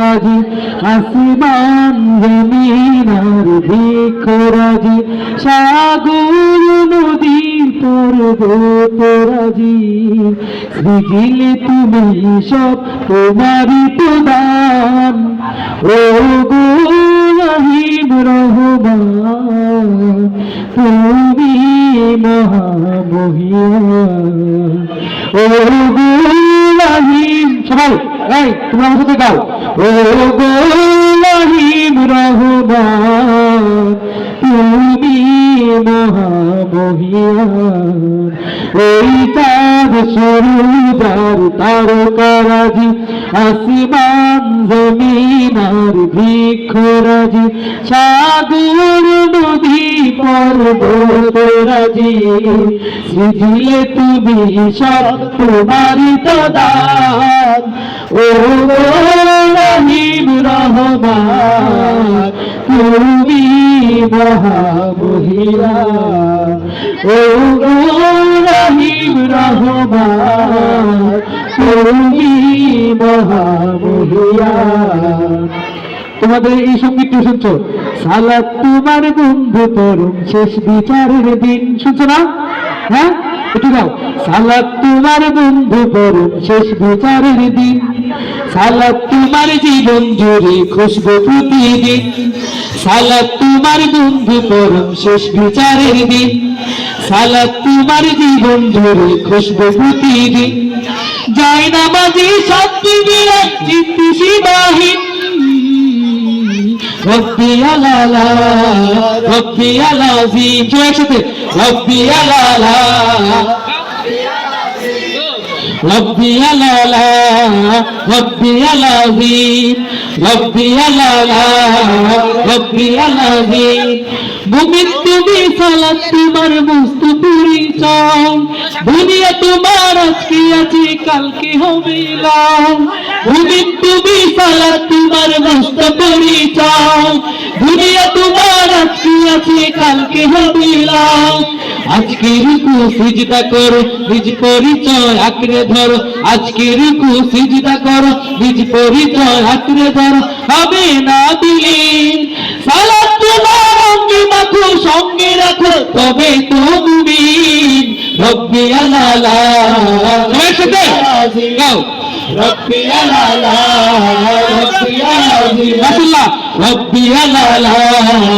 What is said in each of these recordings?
রাজি, আসমান জমিন আর বৃক্ষ রাজি, সাগর নদী পর্বত রাজি। সৃজিলে তুমি সব তোমারই প্রদান। ও গো রহিম রহমান, তুমি মহামহিয়ান ও গো রহিম সবাই এই তুমি আমার সাথে তুমি মহামহিয়ান ওই চাঁদ সরুদার তারকারাজি আসমান জমিন আর বৃক্ষরাজি সাগর নদী পর্বত রাজি। সৃজিলে তুমি সব তোমারই তো ও রহিম রহমান, তুমি মহামহিলা। ও রহিম রহমান তোমাদের এই সঙ্গীতটি শুনছো? সালাত তোমার বন্ধু পরম শেষ বিচারের দিন। শুনছো না? হ্যাঁ? একটু গাও সালাত তোমার বন্ধু পরম শেষ বিচারের দিন। সালাত তোমার জীবন জুড়ে খুশবু প্রতিদিন। সালাত তোমার বন্ধু পরম শেষ বিচারের দিন। সালাত তোমার জীবন জুড়ে খুশবু প্রতিদিন। যাই না মাঝে শান্তি বিরাট চিত্তি রব্বি আলালা রব্বি আলাজি রব্বি আলালা রব্বি আলালা, রব্বি আলাজি রব্বি আলালা, রব্বি আলাজি মুমিন তুমি সালাত, তোমার মস্ত পরিচয় দুনিয়া তোমার, আজকে আছে, কালকে হবে মুমিন তুমি সালাত, তোমার মস্ত পরিচয় দুনিয়া তোমার, আজকে আছে, কালকে হবে লাল আজকে রুকু সিজদা করো, নিজ পরিচয় আঁকড়ে ধরো। আজকে রুকু সিজদা করো, নিজ পরিচয় আঁকড়ে ধরো। হবে না দিলে সালাত তোমার অঙ্গে মাখো, সঙ্গে রাখো, তবে তো মুমিন, রব্বি গাও রব্বি আলালা রব্বি আলাজি মাশাআল্লাহ রব্বি আলালা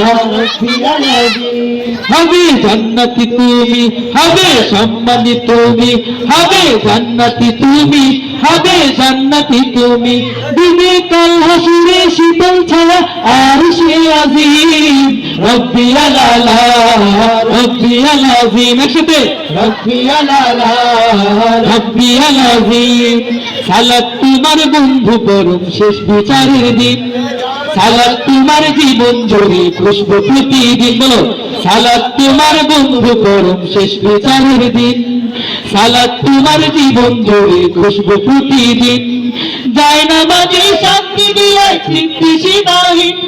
রব্বি আলাজি হবে জান্নাতি তুমি, হবে সম্মানী তুমি, হবে জান্নাতি তুমি, হবে জান্নাতি তুমি। দিনে কাল হাসুরে শীতল ছায়া আর সে আজিম তোমার বন্ধু পরম শেষ বিচারের দিন। সালাত তোমার জীবন জুড়ে খুশবু প্রতিদিন বলো। সালাত তোমার বন্ধু পরম শেষ বিচারের দিন। সালাত তোমার জীবন জুড়ে খুশবু প্রতিদিন। যায় না মাঝে শান্তি দিয়ে তৃপ্তি সীমাহীন।